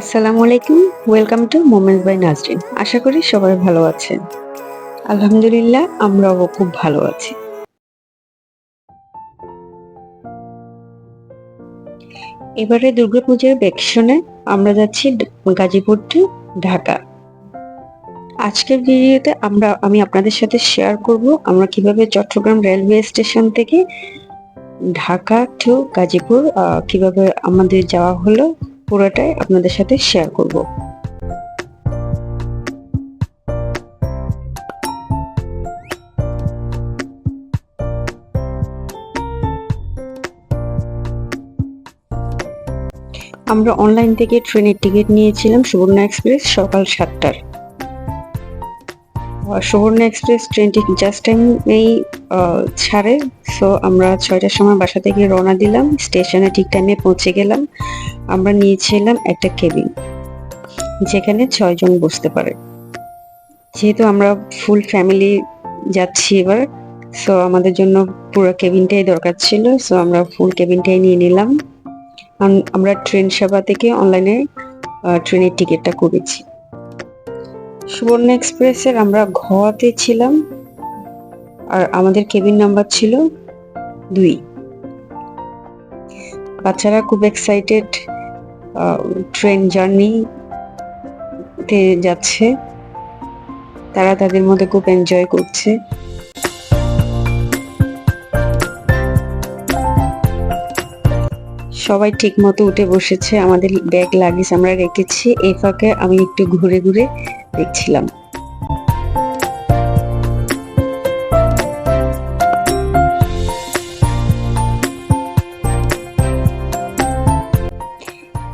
আসসালামু আলাইকুম welcome to moments by Nazrin আশা করি সবাই ভালো আছেন। আলহামদুলিল্লাহ, আমরাও খুব ভালো আছি। এবারে দুর্গাপূজার ভ্যাকেশনে আমরা যাচ্ছি গাজীপুর টু ঢাকা। আজকের ভিডিওতে আমরা, আমি আপনাদের সাথে শেয়ার করব আমরা কীভাবে চট্টগ্রাম রেলওয়ে স্টেশন থেকে ঢাকা টু গাজীপুর কীভাবে আমাদের যাওয়া হলো পুরোটাই আপনাদের সাথে শেয়ার করব। আমরা অনলাইন থেকে ট্রেনের টিকিট নিয়েছিলাম সুবর্ণা এক্সপ্রেস সকাল সাতটার। সুবর্ণা এক্সপ্রেস ট্রেনটি জাস্ট টাইম এই আহ, ছাড়ে। সো আমরা ছয়টার সময় বাসা থেকে রওনা দিলাম। স্টেশনে ঠিক টাইমে পৌঁছে গেলাম। আমরা নিয়েছিলাম একটা কেবিন, যেখানে ছয়জন বসতে পারে। যেহেতু আমরা ফুল ফ্যামিলি যাচ্ছি এবার সো আমাদের জন্য পুরো কেবিনটাই দরকার ছিল সো আমরা ফুল কেবিনটাই নিয়ে নিলাম। আমরা ট্রেন সেবা থেকে অনলাইনে ট্রেনের টিকিটটা করেছি। সুবর্ণ এক্সপ্রেসের আমরা ঘতে ছিলাম, আর আমাদের কেবিন নাম্বার ছিল দুই। বাচ্চারা খুব এক্সাইটেড ট্রেন জার্নি তে যাচ্ছে। তারা তাদের মধ্যে খুব এনজয় করছে। সবাই ঠিক মতো উঠে বসেছে, আমাদের ব্যাগ লাগেজ আমরা রেখেছি। এই ফাঁকে আমি একটু ঘুরে ঘুরে দেখছিলাম।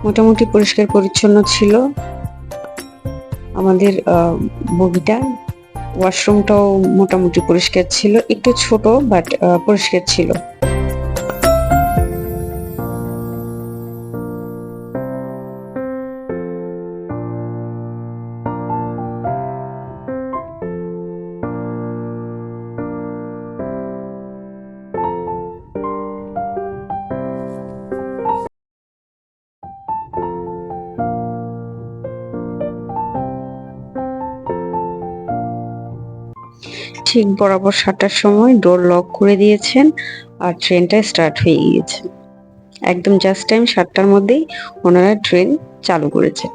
মোটামুটি পরিষ্কার পরিচ্ছন্ন ছিল। আমাদের বগিটা ওয়াশরুমটাও মোটামুটি পরিষ্কার ছিল। একটু ছোট, বাট পরিষ্কার ছিল। ঠিক বরাবর সাতটার সময় ডোর লক করে দিয়েছেন আর ট্রেনটা স্টার্ট হয়ে গিয়েছে। একদম জাস্ট টাইম সাতটার মধ্যেই ওনারা ট্রেন চালু করেছেন।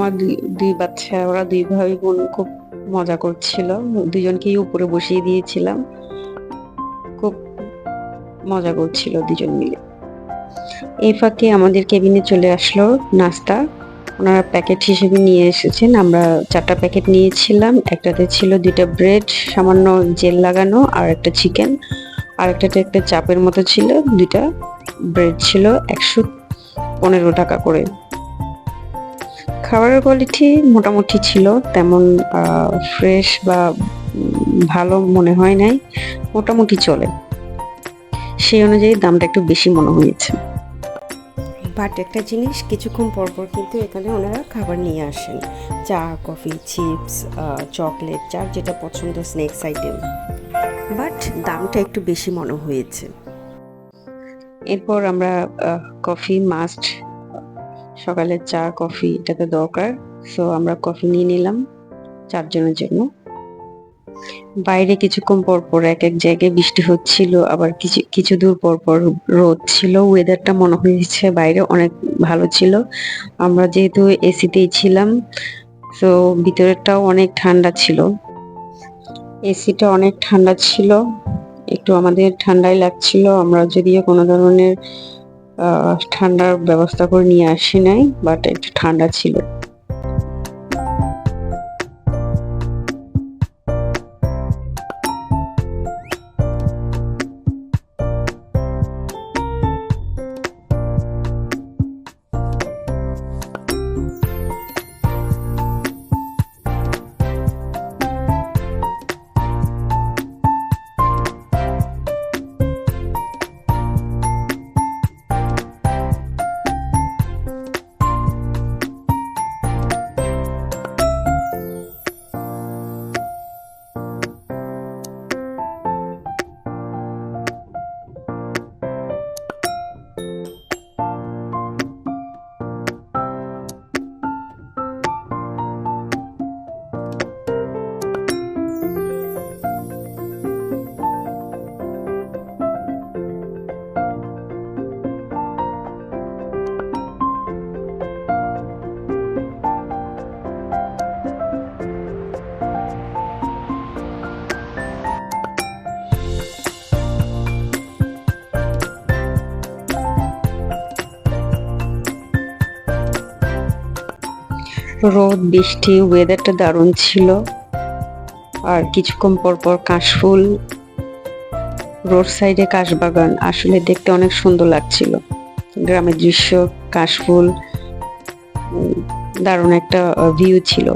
আমার দুই বাচ্চা, ওরা দুই ভাই বোন খুব মজা করছিল। দুজনকেই উপরে বসিয়ে দিয়েছিলাম। খুব মজা করছিল দুজন মিলে। এই ফাঁকে আমাদের কেবিনে চলে আসলো নাস্তা। ওনারা প্যাকেট হিসেবে নিয়ে এসেছেন। আমরা চারটা প্যাকেট নিয়েছিলাম। একটাতে ছিল দুইটা ব্রেড, সামান্য জেল লাগানো আর একটা চিকেন। আর একটাতে একটা চাপের মতো ছিল, দুইটা ব্রেড ছিল একশো পনেরো টাকা করে। খাবারের কোয়ালিটি মোটামুটি ছিল তেমন ফ্রেশ বা ভালো মনে হয় নাই মোটামুটি চলে। সেই অনুযায়ী দামটা একটু বেশি মনে হয়েছে। বাট একটা জিনিস কিছুক্ষণ পর পর কিন্তু এখানে ওনারা খাবার নিয়ে আসেন। চা কফি চিপস চকলেট যার যেটা পছন্দ স্ন্যাক্স আইটেম বাট দামটা একটু বেশি মনে হয়েছে। এরপর আমরা কফি মাস্ট সকালে চা, কফি এটা তো দরকার। সো আমরা কফি নিয়ে নিলাম চারজনের জন্য। বাইরে কিছুক্ষণ পর পর এক এক জায়গায় বৃষ্টি হচ্ছিল, আবার কিছু কিছু দূর পর পর রোদ ছিল। ওয়েদারটা মনে হয়েছে বাইরে অনেক ভালো ছিল। আমরা যেহেতু এসিতেই ছিলাম তো ভিতরেরটাও অনেক ঠান্ডা ছিল। এসিটা অনেক ঠান্ডা ছিল, একটু আমাদের ঠান্ডাই লাগছিল। আমরা যদিও কোনো ধরনের ঠান্ডার ব্যবস্থা করে নিয়ে আসি নাই বাট একটু ঠান্ডা ছিল। রোদ, বৃষ্টি ওয়েদারটা দারুণ ছিল। আর কিছুক্ষণ পর পর কাশফুল, রোড সাইডে কাশবাগান, আসলে দেখতে অনেক সুন্দর লাগছিল। গ্রামের দৃশ্য, কাশফুল দারুণ একটা ভিউ ছিল।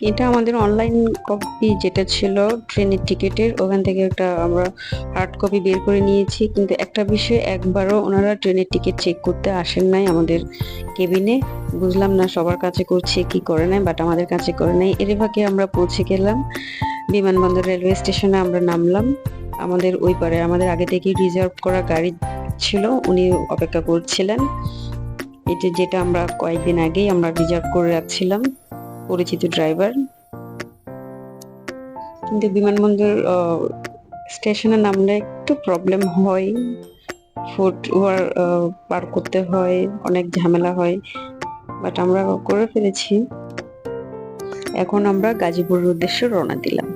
এটা আমাদের অনলাইন কপি যেটা ছিল ট্রেনের টিকিটের ওখান থেকে একটা আমরা হার্ড কপি বের করে নিয়েছি। কিন্তু একটা বিষয়ে, একবারও ওনারা ট্রেনের টিকিট চেক করতে আসেন নাই আমাদের কেবিনে বুঝলাম না সবার কাছে করছে কি করে নাই বাট আমাদের কাছে করে নাই। এর ফাঁকে আমরা পৌঁছে গেলাম। বিমানবন্দর রেলওয়ে স্টেশনে আমরা নামলাম। আমাদের ওই পারে, আমাদের আগে থেকেই রিজার্ভ করা গাড়ি ছিল, উনি অপেক্ষা করছিলেন। এটা যেটা আমরা কয়েকদিন আগেই আমরা রিজার্ভ করে রাখছিলাম। পরিচিত ড্রাইভার কিন্তু বিমানবন্দর স্টেশনে নামলে একটু প্রবলেম হয়। ফুট ওয়ার পার করতে হয়, অনেক ঝামেলা হয়। বাট আমরা করে ফেলেছি। এখন আমরা গাজীপুরের উদ্দেশ্যে রওনা দিলাম।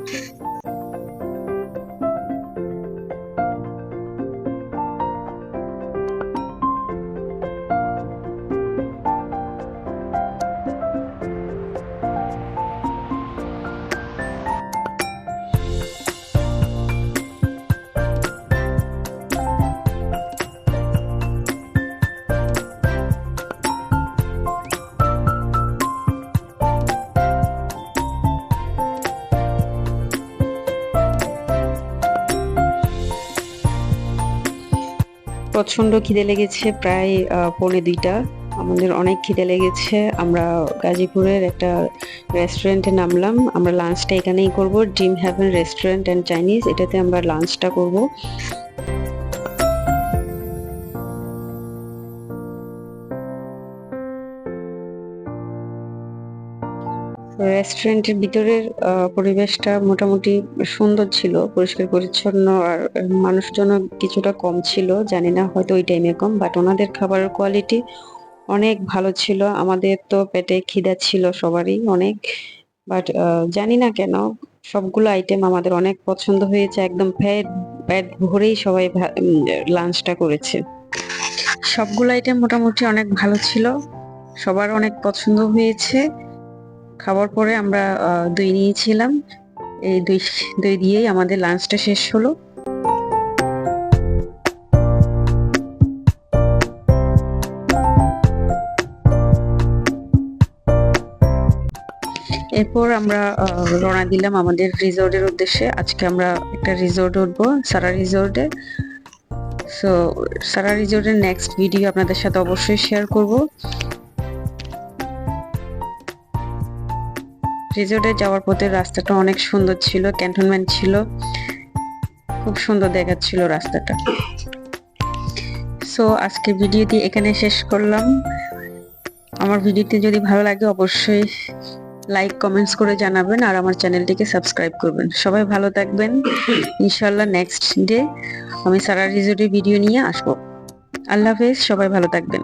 প্রচণ্ড খিদে লেগেছে, প্রায় পৌনে দুইটা। আমাদের অনেক খিদে লেগেছে। আমরা গাজীপুরের একটা রেস্টুরেন্টে নামলাম। আমরা লাঞ্চটা এখানেই করব dream haven restaurant and Chinese এটাতে আমরা লাঞ্চটা করব। রেস্টুরেন্টের ভিতরের পরিবেশটা মোটামুটি সুন্দর ছিল, পরিষ্কার পরিচ্ছন্ন আর মানুষজন কিছুটা কম ছিল, জানি না হয়তো ওই টাইমে কম বাট ওনাদের খাবারের কোয়ালিটি অনেক ভালো ছিল। আমাদের তো পেটে খিদা ছিল সবারই অনেক বাট জানি না কেন, সবগুলো আইটেম আমাদের অনেক পছন্দ হয়েছে, একদম পেট পেট ভরেই সবাই লাঞ্চটা করেছে। সবগুলো আইটেম মোটামুটি অনেক ভালো ছিল, সবার অনেক পছন্দ হয়েছে। খাওয়ার পরে আমরা দই নিয়েছিলাম। এই দই দই দিয়েই আমাদের লাঞ্চটা শেষ হলো। এরপর আমরা রওনা দিলাম আমাদের রিসোর্টের উদ্দেশ্যে। আজকে আমরা একটা রিসোর্ট উঠবো, সারা রিসোর্টে। সো সারা রিসোর্টের নেক্সট ভিডিও আপনাদের সাথে অবশ্যই শেয়ার করব। রিসোর্টে যাওয়ার পথে রাস্তাটা অনেক সুন্দর ছিল ক্যান্টনমেন্ট ছিল। খুব সুন্দর দেখাচ্ছিল রাস্তাটা। সো আজকে ভিডিওটি এখানে শেষ করলাম। আমার ভিডিওটি যদি ভালো লাগে, অবশ্যই লাইক কমেন্টস করে জানাবেন আর আমার চ্যানেলটিকে সাবস্ক্রাইব করবেন। সবাই ভালো থাকবেন। ইনশাল্লাহ নেক্সট ডে আমি সারা রিজোর্টের ভিডিও নিয়ে আসব। আল্লাহ হাফেজ, সবাই ভালো থাকবেন।